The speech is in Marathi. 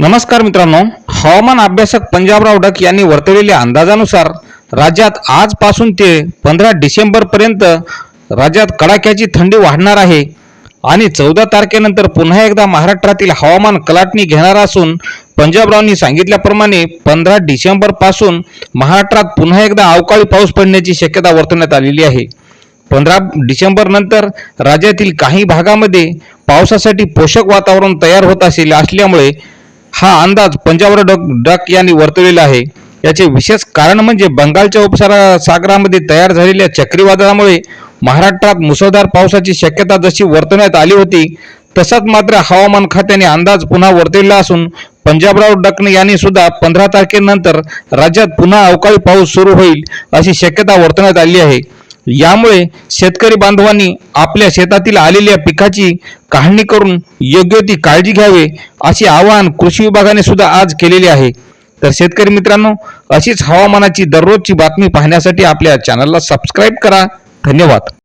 नमस्कार मित्रांनो हवामान अभ्यासक पंजाबराव डक यांनी वर्तवलेल्या अंदाजानुसार राज्यात आजपासून ते पंधरा डिसेंबरपर्यंत राज्यात कडाक्याची थंडी वाढणार आहे आणि चौदा तारखेनंतर पुन्हा एकदा महाराष्ट्रातील हवामान कलाटणी घेणार असून पंजाबरावनी सांगितल्याप्रमाणे पंधरा डिसेंबरपासून महाराष्ट्रात पुन्हा एकदा अवकाळी पाऊस पडण्याची शक्यता वर्तवण्यात आलेली आहे. पंधरा डिसेंबरनंतर राज्यातील काही भागामध्ये पावसासाठी पोषक वातावरण तयार होत असेल असल्यामुळे हा अंदाज पंजाबराव डक डक यांनी वर्तवलेला आहे. याचे विशेष कारण म्हणजे बंगालच्या उपसारा सागरामध्ये तयार झालेल्या चक्रीवादळामुळे महाराष्ट्रात मुसळधार पावसाची शक्यता जशी वर्तवण्यात आली होती तसाच मात्र हवामान खात्याने अंदाज पुन्हा वर्तवलेला असून पंजाबराव डकने यांनी सुद्धा पंधरा तारखेनंतर राज्यात पुन्हा अवकाळी पाऊस सुरू होईल अशी शक्यता वर्तवण्यात आली आहे. यामुळे शेतकरी बांधवांनी आपल्या शेतातील आलेल्या पिकाची काढणी करून योग्य ती काळजी घ्यावी असे आवाहन कृषी विभागाने सुद्धा आज केलेले आहे. तर शेतकरी मित्रांनो अशीच हवामानाची दररोजची बातमी पाहण्यासाठी आपल्या चॅनलला सबस्क्राईब करा. धन्यवाद.